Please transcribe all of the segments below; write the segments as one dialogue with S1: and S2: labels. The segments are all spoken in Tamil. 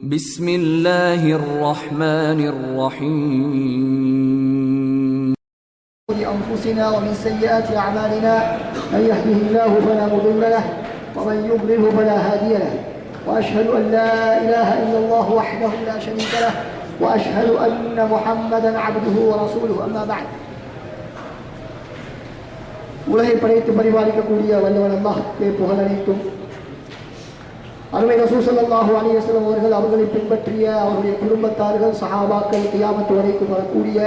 S1: بسم الله الرحمن الرحيم.
S2: لأنفسنا ومن سيئات أعمالنا من يهده الله فلا مضل له ومن يضلله فلا هادي له. وأشهد أن لا إله إلا الله وحده لا شريك له وأشهد أن محمدا عبده ورسوله. أما بعد. உலகை படைத்து பரிபாலிக்கக்கூடிய வல்லவன் ولا புகழனைத்தும் அருமை ரசூல் ஸல்லல்லாஹு அலைஹி அவர்கள் அவர்களை பின்பற்றிய அவருடைய குடும்பத்தார்கள் சஹாபாக்கள் கியாமத்து வரைக்கும் வரக்கூடிய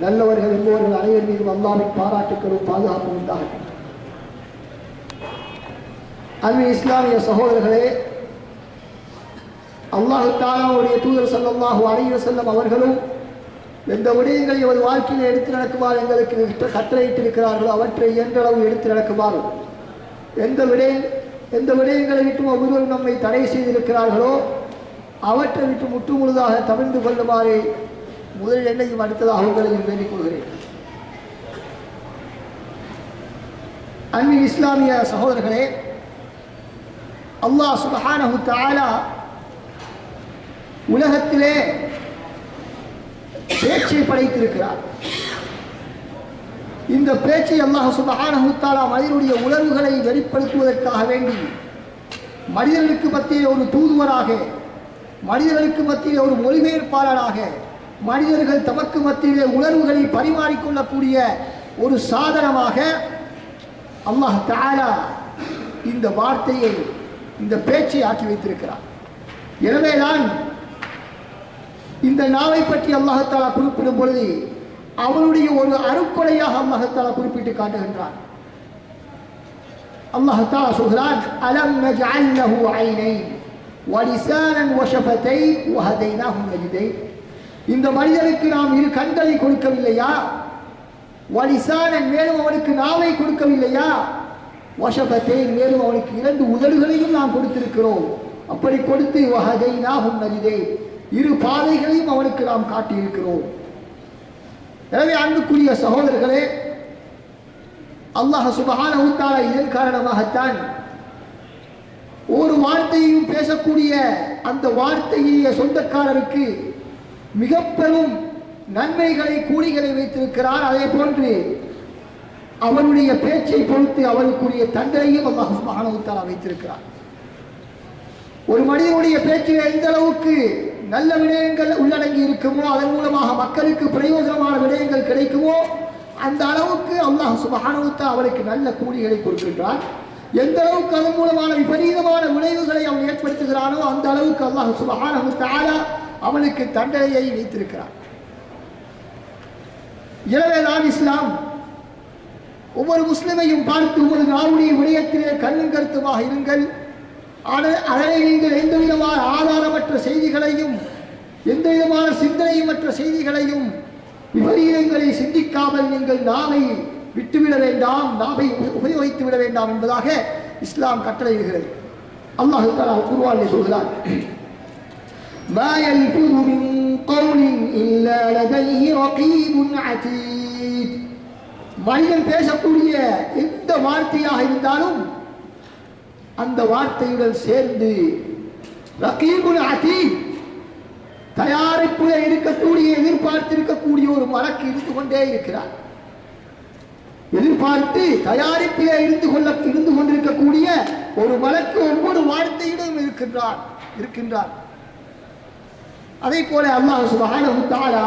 S2: நல்லவர்கள் என்பவர்கள் அனைவர் மீதும் அல்லாவின் பாராட்டுக்களும் பாதுகாப்பு உண்டாகும் அருமை இஸ்லாமிய சகோதரர்களே அல்லாஹு தாலாவுடைய தூதர் சல்லாஹூ அலிவசல்லம் அவர்களும் எந்த விடயங்களை எமது வாழ்க்கையில் எடுத்து நடக்குமாறு எங்களுக்கு கட்டளையிட்டிருக்கிறார்களோ அவற்றை இயன்றளவு எடுத்து நடக்குமாறு எந்த விடயம் எந்த விடயங்களை விட்டும் ஒவ்வொருவரும் நம்மை தடை செய்திருக்கிறார்களோ அவற்றை விட்டு முற்று முழுதாக தவிர்ந்து கொள்ளுமாறு முதலில் என்னையும் அடுத்ததாக உங்களையும் வேண்டிக் கொள்கிறேன். அன்பின் இஸ்லாமிய சகோதரர்களே அல்லாஹ் சுபஹானஹு தாலா உலகத்திலே பேச்சை படைத்திருக்கிறார். இந்த பேச்சை அல்லாஹ் சுபஹானஹுத்தாலா மனிதனுடைய உணர்வுகளை வெளிப்படுத்துவதற்காக வேண்டி மனிதர்களுக்கு மத்தியில் ஒரு தூதுவராக மனிதர்களுக்கு மத்தியில் ஒரு மொழிபெயர்ப்பாளராக மனிதர்கள் தமக்கு மத்தியிலே உணர்வுகளை பரிமாறிக்கொள்ளக்கூடிய ஒரு சாதனமாக அல்லாஹ் தஆலா இந்த வார்த்தையை இந்த பேச்சை ஆக்கி வைத்திருக்கிறார். எனவேதான் இந்த நாவை பற்றி அல்லாஹத்தாலா குறிப்பிடும் பொழுது அவனுடைய ஒரு அருக்கொலையாக அல்லாஹத்தாலா குறிப்பிட்டு காட்டுகின்றான். அல்லாஹத்தாலா சொல்கிறான் அலம் நஜ்அல் ஐனை வலிசானன் வஷஃபதைன் வஹதைனாஹு நஜ்தைன் இந்த மனிதனுக்கு நாம் இரு கண்களை கொடுக்கவில்லையா? வலிசானன் மேலும் அவனுக்கு நாவை கொடுக்கவில்லையா? வஷபத்தை மேலும் அவனுக்கு இரண்டு உதடுகளையும் நாம் கொடுத்திருக்கிறோம். அப்படி கொடுத்து வகதை நாகும் இரு பாதைகளையும் அவனுக்கு நாம் காட்டியிருக்கிறோம். எனவே அன்புக்குரிய சகோதரர்களே அல்லாஹ் சுபகான உத்தாரா இதன் காரணமாகத்தான் ஒரு வார்த்தையையும் பேசக்கூடிய அந்த வார்த்தையுடைய சொந்தக்காரருக்கு மிக பெரும் நன்மைகளை கூலிகளை வைத்திருக்கிறார். அதே போன்று அவனுடைய பேச்சை பொறுத்து அவனுக்குரிய தண்டனையும் அல்லாஹ் சுபகான உத்தாரா வைத்திருக்கிறார் ஒரு மனிதனுடைய பேச்சில் எந்த அளவுக்கு நல்ல விடயங்கள் உள்ளடங்கி இருக்குமோ அதன் மூலமாக மக்களுக்கு பிரயோஜனமான விடயங்கள் கிடைக்குமோ அந்த அளவுக்கு அல்லாஹ் சுப்ஹானஹு அவருக்கு நல்ல கூலிகளை கொடுக்கின்றான். எந்த அளவுக்கு அதன் மூலமான விபரீதமான விளைவுகளை அவன் ஏற்படுத்துகிறானோ அந்த அளவுக்கு அல்லாஹ் சுப்ஹானஹு அவனுக்கு தண்டனையை வைத்திருக்கிறான். எனவே நான் இஸ்லாம் ஒவ்வொரு முஸ்லிமையும் பார்த்து ஒவ்வொரு நாவுடைய விடயத்திலே கண்ணும் கருத்துமாக இருங்கள். அதனை நீங்கள் எந்த விதமான ஆதாரமற்ற செய்திகளையும் எந்த விதமான சிந்தனையுமற்ற செய்திகளையும் விபரீதங்களை சிந்திக்காமல் நீங்கள் நாவை விட்டுவிட வேண்டாம் நாவை உப- உபயோகித்து விட வேண்டாம் என்பதாக இஸ்லாம் கட்டளையிடுகிறது அல்லாஹ் தஆலா குர்ஆனிலே சொல்கிறார் ما يلفظ من قول إلا لديه رقيب عتيد மனிதன் பேசக்கூடிய எந்த வார்த்தையாக இருந்தாலும் அந்த வார்த்தையுடன் சேர்ந்து ரகீபுல் அதீத் தயாரிப்புல இருக்கக்கூடிய எதிர்பார்த்திருக்கக்கூடிய ஒரு மலக்கு இருந்து கொண்டே இருக்கிறார். எதிர்பார்த்து தயாரிப்பிலே இருந்து கொள்ள இருந்து கொண்டிருக்கக்கூடிய ஒரு மலக்கு ஒவ்வொரு வார்த்தையிலும் இருக்கின்றார் இருக்கின்றார். அதே போல அல்லாஹ் சுபஹானஹு தஆலா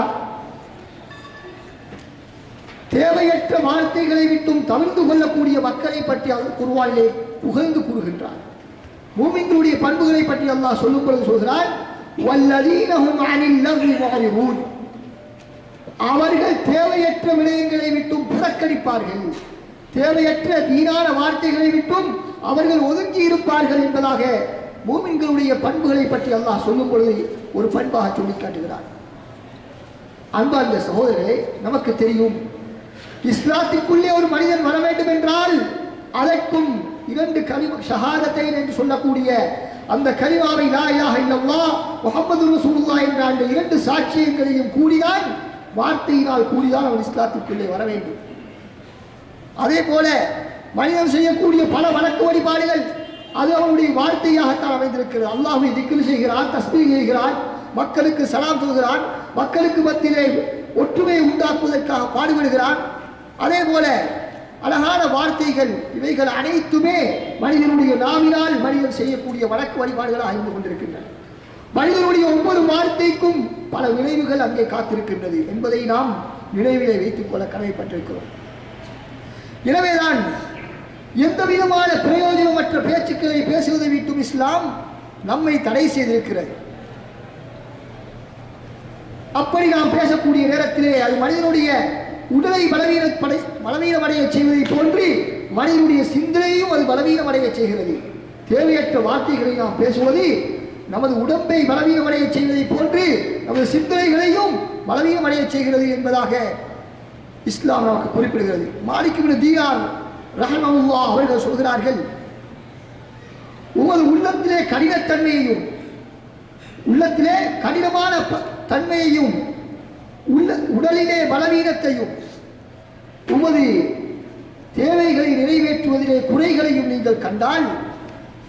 S2: தேவையற்ற வார்த்தைகளை விட்டும் தவிர்த்து கொள்ளக்கூடிய மக்களை பற்றி அவர் குர்வானிலே புகழ்ந்து கூறுகின்றார். மூமிங்களுடைய பண்புகளை பற்றி அல்லாஹ் சொல்லும் பொழுது சொல்கிறார் அவர்கள் தேவையற்ற விடயங்களை விட்டும் புறக்கணிப்பார்கள். தேவையற்ற வீணான வார்த்தைகளை விட்டும் அவர்கள் ஒதுங்கி இருப்பார்கள் என்பதாக மூமின்களுடைய பண்புகளை பற்றி அல்லாஹ் சொல்லும் பொழுது ஒரு பண்பாக சொல்லி காட்டுகிறார். அன்பார்ந்த சகோதரர்களே நமக்கு தெரியும் இஸ்லாத்திற்குள்ளே ஒரு மனிதன் வர வேண்டும் என்றால் அழைக்கும் இரண்டு கலிம ஷஹாதத்தை என்று சொல்லக்கூடிய அந்த கலிமாவை லா இலாஹ இல்லல்லா முஹம்மது ரசூலுல்லா என்ற அந்த இரண்டு சாட்சியங்களையும் கூடிதான் வார்த்தையினால் கூடிதான் அவன் இஸ்லாத்திற்குள்ளே வர வேண்டும். அதே போல மனிதன் செய்யக்கூடிய பல வழக்கு வழிபாடுகள் அது அவனுடைய வார்த்தையாகத்தான் அமைந்திருக்கிறது. அல்லாஹை திக்கில் செய்கிறான் தஸ்மீ செய்கிறான் மக்களுக்கு சலாம் சொல்கிறான் மக்களுக்கு மத்தியிலே ஒற்றுமையை உண்டாக்குவதற்காக பாடுபடுகிறான் அதே போல அழகான வார்த்தைகள் இவைகள் அனைத்துமே மனிதனுடைய நாவினால் மனிதன் செய்யக்கூடிய வழக்கு வழிபாடுகளாக இருந்து கொண்டிருக்கின்றன. மனிதனுடைய ஒவ்வொரு வார்த்தைக்கும் பல விளைவுகள் அங்கே காத்திருக்கின்றது என்பதை நாம் நினைவிலே வைத்துக் கொள்ள கடமைப்பட்டிருக்கிறோம். எனவேதான் எந்த விதமான பிரயோஜனமற்ற பேச்சுக்களை பேசுவதை விட்டும் இஸ்லாம் நம்மை தடை செய்திருக்கிறது. அப்படி நாம் பேசக்கூடிய நேரத்திலே அது மனிதனுடைய உடலை பலவீனப்படை பலவீனமடைய செய்வதை போன்று மனிதனுடைய சிந்தனையும் அது பலவீனமடைய செய்கிறது. தேவையற்ற வார்த்தைகளை நாம் பேசுவது நமது உடம்பை பலவீனமடைய செய்வதை போன்று நமது சிந்தனைகளையும் பலவீனமடைய செய்கிறது என்பதாக இஸ்லாம் நமக்கு குறிப்பிடுகிறது. மாலிக் தீனார் ரஹமவுல்லா அவர்கள் சொல்கிறார்கள் உமது உள்ளத்திலே கடினத்தன்மையையும் உள்ளத்திலே கடினமான ப- தன்மையையும் உள்ள உடலிலே பலவீனத்தையும் உமது தேவைகளை நிறைவேற்றுவதிலே குறைகளையும் நீங்கள் கண்டால்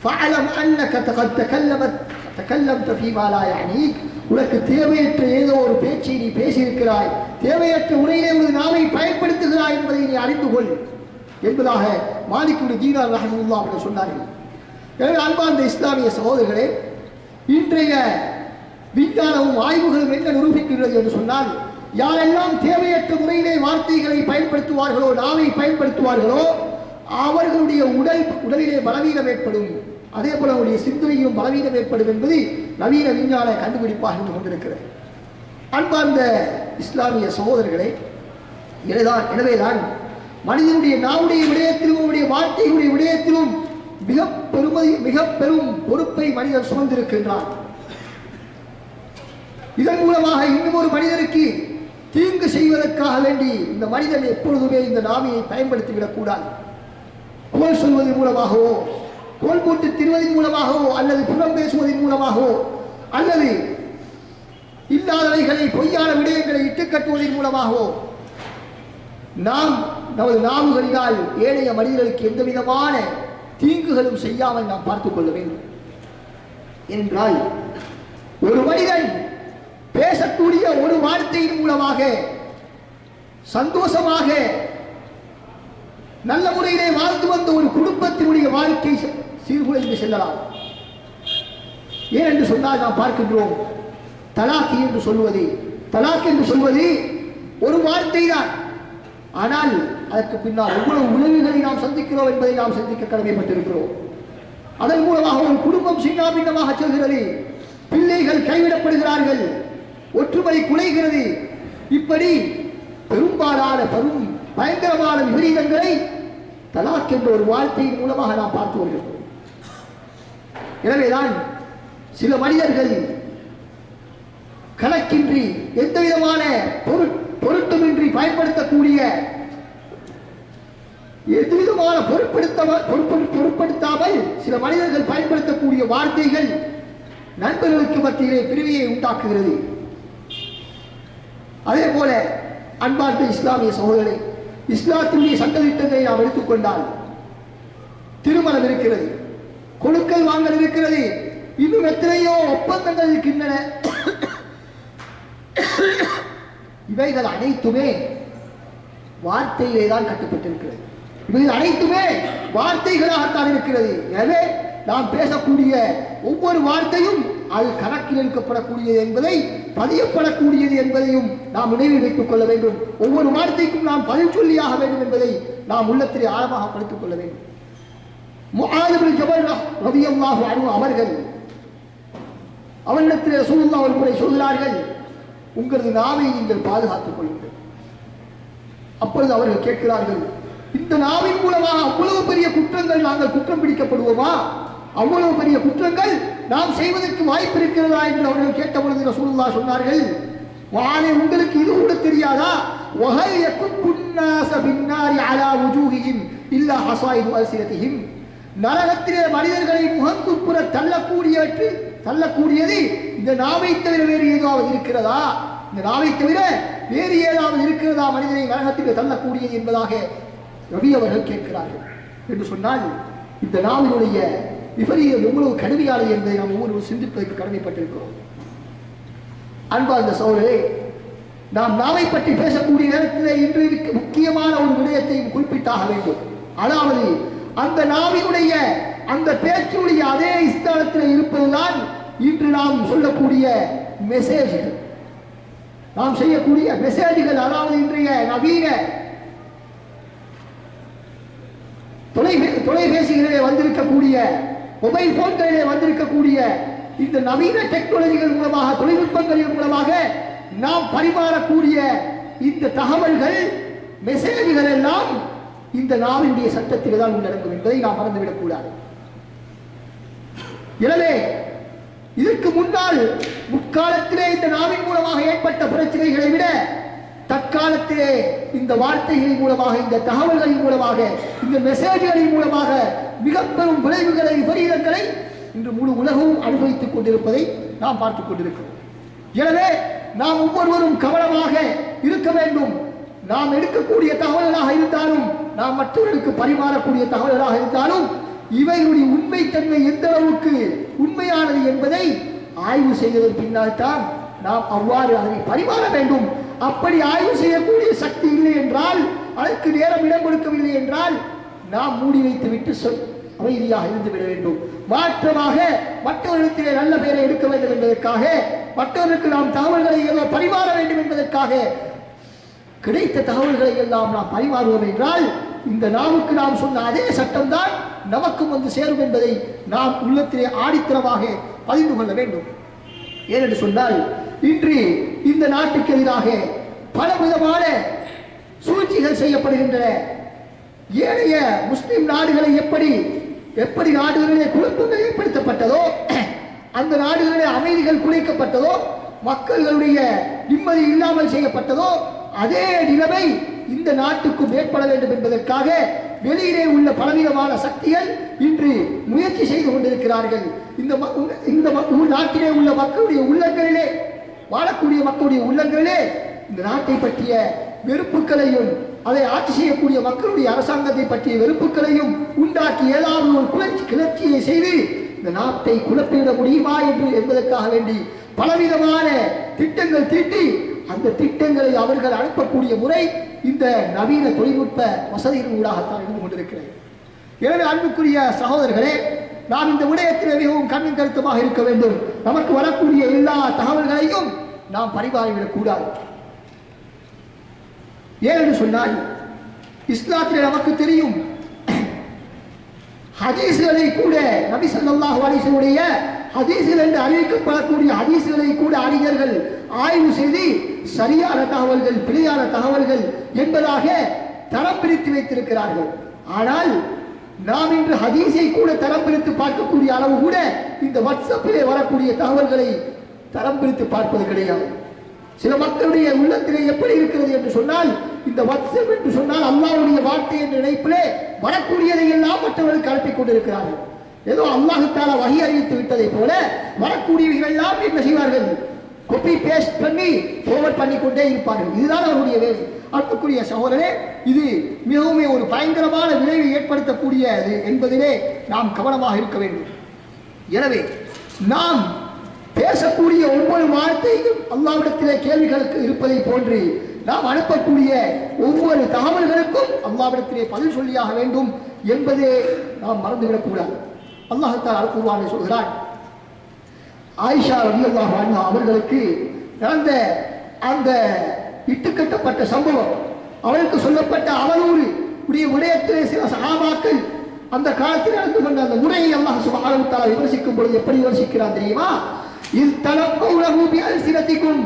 S2: فاعلم انك قد تكلمت تكلمت فيما لا يعنيك உனக்கு தேவையற்ற ஏதோ ஒரு பேச்சை நீ பேசியிருக்கிறாய் தேவையற்ற உரையிலே ஒரு நாவை பயன்படுத்துகிறாய் என்பதை நீ அறிந்து கொள் என்பதாக மாலிக்குடைய தீனார் ரஹமுல்லா அவர்கள் சொன்னார்கள் எனவே அன்பார்ந்த இஸ்லாமிய சகோதரர்களே இன்றைய விஞ்ஞானமும் ஆய்வுகளும் என்ன நிரூபிக்கின்றது என்று சொன்னால் யாரெல்லாம் தேவையற்ற முறையிலே வார்த்தைகளை பயன்படுத்துவார்களோ நாவை பயன்படுத்துவார்களோ அவர்களுடைய உடல் உடலிலே பலவீனம் ஏற்படும். அதே போல அவருடைய சிந்தனையும் பலவீனம் ஏற்படும் என்பது நவீன விஞ்ஞான கண்டுபிடிப்பாக இருந்து கொண்டிருக்கிறது. அன்பார்ந்த இஸ்லாமிய சகோதரர்களே எனதான் எனவேதான் மனிதனுடைய நாவுடைய விடயத்திலும் அவருடைய வார்த்தைகளுடைய விடயத்திலும் மிக பெருமதி மிக பெரும் பொறுப்பை மனிதன் சுமந்திருக்கின்றான். இதன் மூலமாக இன்னும் ஒரு மனிதனுக்கு தீங்கு செய்வதற்காக வேண்டி இந்த மனிதன் எப்பொழுதுமே இந்த நாவியை பயன்படுத்திவிடக் கூடாது கோல் சொல்வதன் மூலமாகவோ கோல் போட்டு திருவதன் மூலமாகவோ அல்லது புறம் பேசுவதன் மூலமாகவோ அல்லது இல்லாதவைகளை பொய்யான விடயங்களை இட்டுக் கட்டுவதன் மூலமாகவோ நாம் நமது நாவுகளினால் ஏனைய மனிதர்களுக்கு எந்த விதமான தீங்குகளும் செய்யாமல் நாம் பார்த்துக் கொள்ள வேண்டும். என்றால் ஒரு மனிதன் பேசக்கூடிய ஒரு வார்த்தையின் மூலமாக சந்தோஷமாக நல்ல முறையிலே வாழ்ந்து வந்த ஒரு குடும்பத்தினுடைய வாழ்க்கை சீர்குலைந்து செல்லலாம். என்று சொன்னால் நாம் பார்க்கின்றோம் தலாக் என்று சொல்வது தலாக் என்று சொல்வது ஒரு வார்த்தை தான் ஆனால் அதற்கு பின்னால் எவ்வளவு விளைவுகளை நாம் சந்திக்கிறோம் என்பதை நாம் சந்திக்க கடமைப்பட்டிருக்கிறோம். அதன் மூலமாக ஒரு குடும்பம் சின்னாபின்னமாக செல்கிறது. பிள்ளைகள் கைவிடப்படுகிறார்கள். ஒற்றுமை குலைகிறது. இப்படி பெரும்பாலான பெரும் பயங்கரமான விபரீதங்களை தலாக் என்ற ஒரு வார்த்தையின் மூலமாக நாம் பார்த்து வருகிறோம். எனவேதான் சில மனிதர்கள் கணக்கின்றி எந்த விதமான பொருட் பொருத்தமின்றி பயன்படுத்தக்கூடிய எதுவிதமான பொருட்படுத்த பொருட்படுத்தாமல் சில மனிதர்கள் பயன்படுத்தக்கூடிய வார்த்தைகள் நண்பர்களுக்கு மத்தியிலே பிரிவியை உண்டாக்குகிறது. அதே போல அன்பார்ந்த இஸ்லாமிய சகோதரரை இஸ்லாத்தினுடைய சட்டத்திட்டங்களை நாம் எடுத்துக்கொண்டால் திருமணம் இருக்கிறது கொடுக்கல் வாங்கல் இருக்கிறது இன்னும் எத்தனையோ ஒப்பந்தங்கள் இருக்கின்றன. இவைகள் அனைத்துமே வார்த்தையிலே தான் கட்டுப்பட்டிருக்கிறது. இவைகள் அனைத்துமே வார்த்தைகளாகத்தான் இருக்கிறது. எனவே நாம் பேசக்கூடிய ஒவ்வொரு வார்த்தையும் அது கணக்கில் எடுக்கப்படக்கூடியது என்பதை பதியப்படக்கூடியது என்பதையும் நாம் நினைவில் வைத்துக் கொள்ள வேண்டும். ஒவ்வொரு வார்த்தைக்கும் நாம் பதில் சொல்லியாக வேண்டும் என்பதை நாம் உள்ளத்திலே ஆழமாக படித்துக் கொள்ள வேண்டும். முஆதுபின் ஜபல் ரதியல்லாஹு அவர்கள் அவரிடத்தில் ரசூலுல்லாஹ் ஒரு முறை சொல்கிறார்கள் உங்களது நாவை நீங்கள் பாதுகாத்துக் கொள்ளுங்கள். அப்பொழுது அவர்கள் கேட்கிறார்கள் இந்த நாவின் மூலமாக அவ்வளவு பெரிய குற்றங்கள் நாங்கள் குற்றம் பிடிக்கப்படுவோமா? அவ்வளவு பெரிய குற்றங்கள் நாம் செய்வதற்கு வாய்ப்பு இருக்கிறதா என்று அவர்கள் கேட்ட பொழுது ரசூலுல்லா சொன்னார்கள். வானே உங்களுக்கு இது கூட தெரியாதா? நரகத்திலே மனிதர்களை முகங்குப்புற தள்ளக்கூடியவற்று தள்ளக்கூடியது இந்த நாவை தவிர வேறு ஏதாவது இருக்கிறதா? இந்த நாவை தவிர வேறு ஏதாவது இருக்கிறதா மனிதனை நரகத்திலே தள்ளக்கூடியது என்பதாக ரவி அவர்கள் கேட்கிறார்கள். என்று சொன்னால் இந்த நாவினுடைய விபரீதம் எவ்வளவு கடுமையானது என்பதை நாம் ஒவ்வொரு சிந்திப்பதற்கு கடமைப்பட்டிருக்கிறோம். அன்பார்ந்த சோழரே நாம் நாவை பற்றி பேசக்கூடிய நேரத்தில் இன்று முக்கியமான ஒரு விடயத்தை குறிப்பிட்டாக வேண்டும். அதாவது அந்த நாவினுடைய அந்த பேச்சுடைய அதே ஸ்தானத்தில் இருப்பதுதான் இன்று நாம் சொல்லக்கூடிய மெசேஜ்கள் நாம் செய்யக்கூடிய மெசேஜ்கள் அதாவது இன்றைய நவீன தொலைபே தொலைபேசிகளிலே வந்திருக்கக்கூடிய மொபைல் போன்களிலே வந்திருக்கக்கூடிய இந்த நவீன டெக்னாலஜிகள் மூலமாக தொழில்நுட்பங்களின் மூலமாக நாம் பரிமாறக்கூடிய இந்த தகவல்கள் மெசேஜ்கள் எல்லாம் இந்த நாவினுடைய சட்டத்தில் தான் உள்ளடங்கும் என்பதை நாம் மறந்துவிடக் கூடாது. எனவே இதற்கு முன்னால் முற்காலத்திலே இந்த நாவின் மூலமாக ஏற்பட்ட பிரச்சனைகளை விட தற்காலத்திலே இந்த வார்த்தைகளின் மூலமாக இந்த தகவல்களின் மூலமாக இந்த மெசேஜ்களின் மூலமாக மிக பெரும் விளைவுகளை விபரீதங்களை இன்று முழு உலகமும் அனுபவித்துக் கொண்டிருப்பதை நாம் பார்த்துக் கொண்டிருக்கிறோம். எனவே நாம் ஒவ்வொருவரும் கவனமாக இருக்க வேண்டும். நாம் எடுக்கக்கூடிய தகவல்களாக இருந்தாலும் நாம் மற்றவர்களுக்கு பரிமாறக்கூடிய தகவல்களாக இருந்தாலும் இவைகளுடைய உண்மைத்தன்மை எந்த அளவுக்கு உண்மையானது என்பதை ஆய்வு செய்ததன் பின்னால் தான் நாம் அவ்வாறு அதனை பரிமாற வேண்டும். அப்படி ஆய்வு செய்யக்கூடிய சக்தி இல்லை என்றால் அதற்கு நேரம் இடம் கொடுக்கவில்லை என்றால் நாம் மூடி வைத்து விட்டு சொல் அமைதியாக இருந்து விட வேண்டும். மாற்றமாக மற்றவர்களிடத்திலே நல்ல பெயரை எடுக்க வேண்டும் என்பதற்காக மற்றவர்களுக்கு நாம் தகவல்களை எல்லாம் பரிமாற வேண்டும் என்பதற்காக கிடைத்த தகவல்களை எல்லாம் நாம் பரிமாறுவோம் என்றால் இந்த நாவுக்கு நாம் சொன்ன அதே சட்டம்தான் நமக்கும் வந்து சேரும் என்பதை நாம் உள்ளத்திலே ஆடித்தரமாக பதிந்து கொள்ள வேண்டும். ஏனென்று சொன்னால் இன்று இந்த நாட்டுக்கு எதிராக பல விதமான சூழ்ச்சிகள் செய்யப்படுகின்றன. ஏனைய முஸ்லிம் நாடுகளை எப்படி எப்படி நாடுகளிலே குழப்பங்கள் ஏற்படுத்தப்பட்டதோ அந்த நாடுகளிலே அமைதிகள் குலைக்கப்பட்டதோ மக்களுடைய நிம்மதி இல்லாமல் செய்யப்பட்டதோ அதே நிலைமை இந்த நாட்டுக்கும் ஏற்பட வேண்டும் என்பதற்காக வெளியிலே உள்ள பலவிதமான சக்திகள் இன்று முயற்சி செய்து கொண்டிருக்கிறார்கள். இந்த இந்த நாட்டிலே உள்ள மக்களுடைய உள்ளங்களிலே வாழக்கூடிய மக்களுடைய உள்ளங்களிலே இந்த நாட்டை பற்றிய வெறுப்புகளையும் அதை ஆட்சி செய்யக்கூடிய மக்களுடைய அரசாங்கத்தை பற்றிய வெறுப்புகளையும் உண்டாக்கி ஏதாவது ஒரு குளர்ச்சி கிளர்ச்சியை செய்து இந்த நாட்டை குழப்பிவிட முடியுமா என்று என்பதற்காக வேண்டி பலவிதமான திட்டங்கள் தீட்டி அந்த திட்டங்களை அவர்கள் அனுப்பக்கூடிய முறை இந்த நவீன தொழில்நுட்ப வசதியின் ஊடாகத்தான் இருந்து கொண்டிருக்கிறது. எனவே அன்புக்குரிய சகோதரர்களே நாம் இந்த விடயத்தில் மிகவும் கண்ணும் கருத்துமாக இருக்க வேண்டும். நமக்கு வரக்கூடிய எல்லா தகவல்களையும் நாம் பரிமாறிவிடக் கூடாது ஏன்னு சொன்னால் இஸ்லாத்தில் நமக்கு தெரியும் ஹதீஸ்களை கூட நபி ஸல்லல்லாஹு அலைஹி ஹதீஸ்கள் என்று அறிவிக்கப்படக்கூடிய ஹதீஸ்களை கூட அறிஞர்கள் ஆய்வு செய்து சரியான தகவல்கள் பிழையான தகவல்கள் என்பதாக தரம் பிரித்து வைத்திருக்கிறார்கள். ஆனால் நாம் இன்று ஹதீஸை கூட தரம் பிரித்து பார்க்கக்கூடிய அளவு கூட இந்த வாட்ஸ்அப்பிலே வரக்கூடிய தகவல்களை தரம் பிரித்து பார்ப்பது கிடையாது. சில மக்களுடைய உள்ளத்திலே எப்படி இருக்கிறது என்று சொன்னால் இந்த வாட்ஸ்அப் என்று சொன்னால் அல்லாவுடைய வார்த்தை என்ற நினைப்பிலே வரக்கூடியதை எல்லாம் மற்றவர்களுக்கு அனுப்பிக் கொண்டிருக்கிறார்கள். ஏதோ அல்லாஹுத்தால வகை அறிவித்து விட்டதை போல வரக்கூடியவைகள் எல்லாம் என்ன செய்வார்கள்? கொப்பி பேஸ்ட் பண்ணி ஃபோர்வர்ட் பண்ணி கொண்டே இருப்பார்கள். இதுதான் அவருடைய வேலை. அன்புக்குரிய சகோதரே இது மிகவும் ஒரு பயங்கரமான விளைவை ஏற்படுத்தக்கூடியது என்பதிலே நாம் கவனமாக இருக்க வேண்டும். எனவே நாம் பேசக்கூடிய ஒவ்வொரு வார்த்தையும் அல்லாவிடத்திலே கேள்விகளுக்கு இருப்பதை போன்று நாம் அனுப்பக்கூடிய ஒவ்வொரு தகவல்களுக்கும் அல்லாவிடத்திலே பதில் சொல்லியாக வேண்டும் என்பதே நாம் மறந்துவிடக்கூடாது. அல்லாஹத்தால் அல்குர்வானை சொல்கிறான். ஆயிஷா ரலியல்லாஹு அன்ஹா அவர்களுக்கு நடந்த அந்த இட்டுக்கட்டப்பட்ட சம்பவம் அவளுக்கு சொல்லப்பட்ட அவதூறு உடைய விடயத்திலே சில சகாபாக்கள் அந்த காலத்தில் நடந்து கொண்ட அந்த முறையை அல்லாஹ் சுப்ஹானஹு விமர்சிக்கும் பொழுது எப்படி விமர்சிக்கிறான் தெரியுமா? இது தலக்கௌலஹு பிஅல்சினத்திக்கும்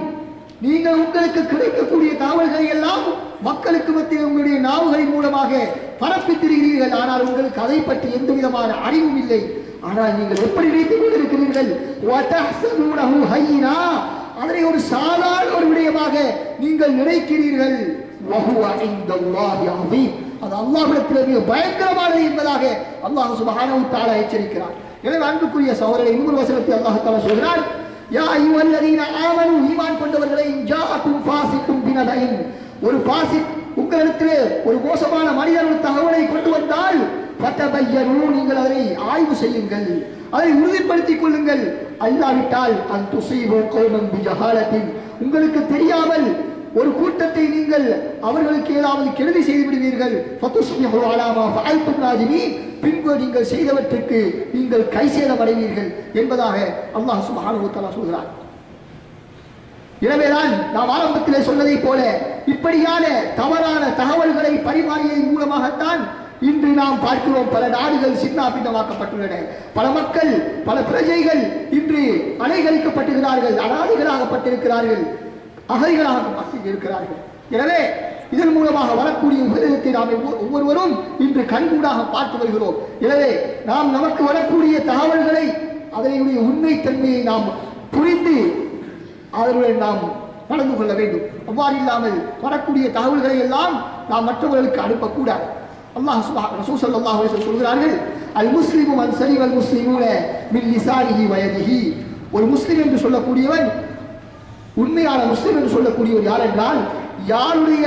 S2: நீங்கள் உங்களுக்கு கிடைக்கக்கூடிய தகவல்களை எல்லாம் மக்களுக்கு மத்தியில் உங்களுடைய நாவுகளின் மூலமாக பரப்பித் திரிகிறீர்கள் ஆனால் உங்களுக்கு அதை பற்றி எந்த விதமான அறிவும் இல்லை. ஆனால் நீங்கள் எப்படி வைத்துக் கொண்டிருக்கிறீர்கள்? அதனை ஒரு சாதாரண ஒரு விடயமாக நீங்கள் நினைக்கிறீர்கள். அது அல்லாஹிடத்தில் மிக பயங்கரமானது என்பதாக அல்லாஹ் சுபஹானவு தாள எச்சரிக்கிறார். எனவே அன்புக்குரிய சகோதரர் இன்னொரு வசனத்தை அல்லாஹ் தாள சொல்கிறார். யா ஐயுவல்லதீன ஆமனு ஈமான் கொண்டவர்களை ஜாஅக்கும் ஃபாசிக்கும் பினதைன் ஒரு ஃபாசிக் உங்களிடத்திலே ஒரு மோசமான மனிதர்கள் தகவலை கொண்டு வந்தால் நீங்கள் அதனை ஆய்வு செய்யுங்கள். அதை உறுதிப்படுத்திக் கொள்ளுங்கள். அல்லாவிட்டால் அந்த துசீபு கௌமன் உங்களுக்கு தெரியாமல் ஒரு கூட்டத்தை நீங்கள் அவர்களுக்கு ஏதாவது கெடுதி செய்து விடுவீர்கள். பின்பு நீங்கள் செய்தவற்றுக்கு நீங்கள் கை சேதம் அடைவீர்கள் என்பதாக அல்லாஹ் சுபானுத்தலா சொல்கிறார் எனவேதான் நாம் ஆரம்பத்திலே சொன்னதை போல இப்படியான தவறான தகவல்களை பரிமாறியதன் மூலமாகத்தான் இன்று நாம் பார்க்கிறோம் பல நாடுகள் சின்ன பின்னமாக்கப்பட்டுள்ளன பல மக்கள் பல பிரஜைகள் இன்று அலைகழிக்கப்பட்டிருக்கிறார்கள் அனாதைகளாகப்பட்டிருக்கிறார்கள் அகதிகளாக இருக்கிறார்கள் எனவே இதன் மூலமாக வரக்கூடிய உபதேசத்தை நாம் ஒவ்வொருவரும் இன்று கண்கூடாக பார்த்து வருகிறோம். எனவே நாம் நமக்கு வரக்கூடிய தகவல்களை அதனுடைய உண்மைத்தன்மையை நாம் புரிந்து அவர்களுடன் நாம் நடந்து கொள்ள வேண்டும். அவ்வாறு இல்லாமல் வரக்கூடிய தகவல்களை எல்லாம் நாம் மற்றவர்களுக்கு அனுப்பக்கூடாது. அல்லாஹ் சுப்ஹா- ரசூல் ஸல்லல்லாஹு அலைஹி வஸல்லம் சொல்கிறார்கள் அல் முஸ்லிமு மன் அல் முஸ்லிமுல மின் லிசானிஹி வயதிஹி. ஒரு முஸ்லிம் என்று சொல்லக்கூடியவன் உண்மையான முஸ்லிம் என்று சொல்லக்கூடியவர் யார் என்றால் யாருடைய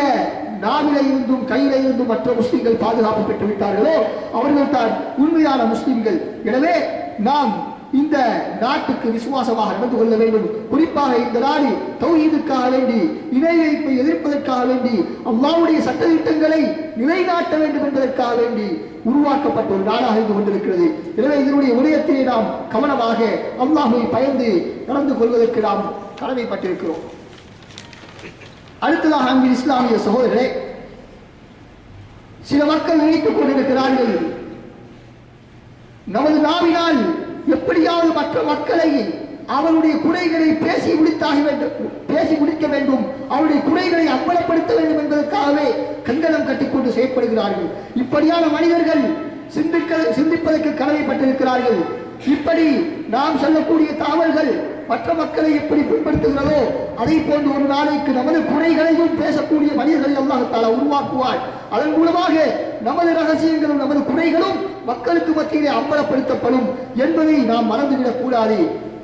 S2: நாவில இருந்தும் கையில இருந்தும் மற்ற முஸ்லிம்கள் பாதுகாப்பு பெற்று விட்டார்களோ அவர்கள் தான் உண்மையான முஸ்லிம்கள். எனவே நாம் இந்த நாட்டுக்கு விசுவாசமாக நடந்து கொள்ள வேண்டும். குறிப்பாக இந்த நாடு தௌஹீதுக்காக வேண்டி இணை வைப்பை எதிர்ப்பதற்காக வேண்டி அல்லாவுடைய சட்டத்திட்டங்களை நிலைநாட்ட வேண்டும் என்பதற்காக வேண்டி உருவாக்கப்பட்ட ஒரு நாடாக இருந்து கொண்டிருக்கிறது எனவே இதனுடைய விடயத்திலே நாம் கவனமாக அல்லாஹுவை பயந்து நடந்து கொள்வதற்கு நாம் கடமைப்பட்டிருக்கிறோம். அடுத்ததாக அங்கு இஸ்லாமிய சகோதரே சில மக்கள் நினைத்துக் கொண்டிருக்கிறார்கள் நமது நாவினால் எப்படியாவது மற்ற மக்களை அவருடைய குறைகளை பேசி முடித்தாக வேண்டும் பேசி முடிக்க வேண்டும். அவருடைய குறைகளை அம்பலப்படுத்த வேண்டும் என்பதற்காகவே கங்கணம் கட்டிக்கொண்டு செயற்படுகிறார்கள். இப்படியான மனிதர்கள் சிந்திக்க சிந்திப்பதற்கு கடமைப்பட்டிருக்கிறார்கள். இப்படி நாம் சொல்லக்கூடிய தாவல்கள் மற்ற மக்களை எப்படி பின்படுத்துகிறதோ அதை போன்று ஒரு நாளைக்கு நமது குறைகளையும் பேசக்கூடிய மனிதர்களை அல்லாஹத்தால உருவாக்குவாள். உருவாக்குவார் அதன் மூலமாக நமது ரகசியங்களும் நமது குறைகளும் மக்களுக்கு மத்தியிலே அம்பலப்படுத்தப்படும் என்பதை நாம் மறந்துவிடக் கூடாது.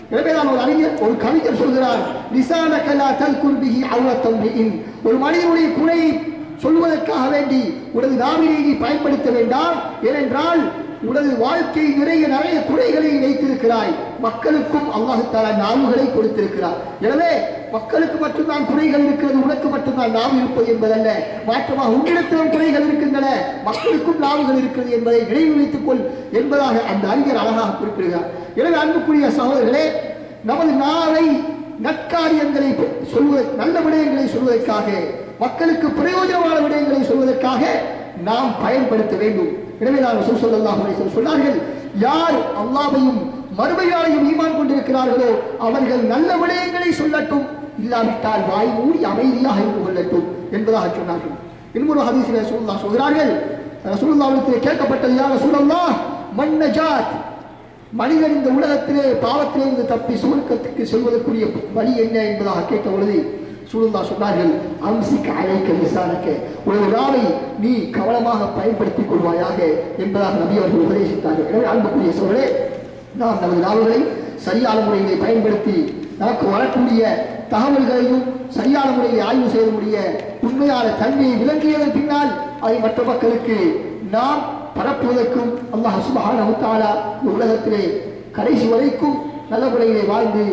S2: எனவே நான் ஒரு அறிஞர் ஒரு கவிஞர் சொல்கிறார் நிசான கலா தல் குர்பிஹி அவ்வத்தம்பியின் ஒரு மனிதனுடைய குறையை சொல்வதற்காக வேண்டி உனது நாவினை பயன்படுத்த வேண்டாம். ஏனென்றால் உனது வாழ்க்கை நிறைய நிறைய குறைகளை வைத்திருக்கிறாய் மக்களுக்கும் அல்லாஹு தாலா நாவுகளை கொடுத்திருக்கிறார். எனவே மக்களுக்கு மட்டும்தான் குறைகள் இருக்கிறது உனக்கு மட்டும்தான் நாம் இருப்பது என்பதல்ல. மாற்றமாக உன்னிடத்திலும் குறைகள் இருக்கின்றன மக்களுக்கும் நாவுகள் இருக்கிறது என்பதை நினைவு வைத்துக் கொள் என்பதாக அந்த அறிஞர் அழகாக குறிப்பிடுகிறார். எனவே அன்புக்குரிய சகோதரர்களே நமது நாவை நற்காரியங்களை சொல்வது நல்ல விடயங்களை சொல்வதற்காக மக்களுக்கு பிரயோஜனமான விடயங்களை சொல்வதற்காக நாம் பயன்படுத்த வேண்டும். எனவே நான் ரசூல் சொல்லார்கள் சொன்னார்கள் யார் அல்லாவையும் மறுமையாளையும் ஈமான் கொண்டிருக்கிறார்களோ அவர்கள் நல்ல விடயங்களை சொல்லட்டும். இல்லாவிட்டால் வாய் மூடி அமைதியாக இருந்து கொள்ளட்டும் என்பதாக சொன்னார்கள். இன்னொரு ஹதீஸில் ரசூல்லா சொல்கிறார்கள் ரசூல்லாவிடத்தில் கேட்கப்பட்டது யார் ரசூலல்லா மன்னஜாத் மனிதன் இந்த உலகத்திலே பாவத்திலிருந்து தப்பி சுருக்கத்துக்கு செல்வதற்குரிய வழி என்ன? என்பதாக கேட்ட பொழுது சூழ்நா சொன்னார்கள் அம்சிக்க அழைக்க விசாரிக்க. ஒரு நாளை நீ கவனமாக பயன்படுத்திக் கொள்வாயாக என்பதாக நபி அவர்கள் உபதேசித்தார்கள். எனவே அன்புக்குரிய சோழரே நாம் நமது நாவல்களை சரியான முறையிலே பயன்படுத்தி நமக்கு வரக்கூடிய தகவல்களையும் சரியான முறையில் ஆய்வு செய்யக்கூடிய உண்மையான தன்மையை விளங்கியதன் பின்னால் அதை மற்ற மக்களுக்கு நாம் பரப்புவதற்கும் அல்லாஹ் சுபஹான தஆலா இந்த உலகத்திலே கடைசி வரைக்கும் நல்ல முறையிலே வாழ்ந்து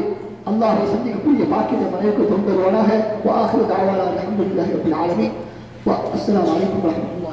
S2: அல்லாஹை சந்திக்கக்கூடிய பாக்கியத்தை மனைவிக்கு தொந்தருவானாக வாஹிரு தாவானா அல்ஹம்துலில்லாஹி அப்படி ஆளுமே வா அஸ்ஸலாமு அலைக்கும் வரஹ்மத்துல்லாஹி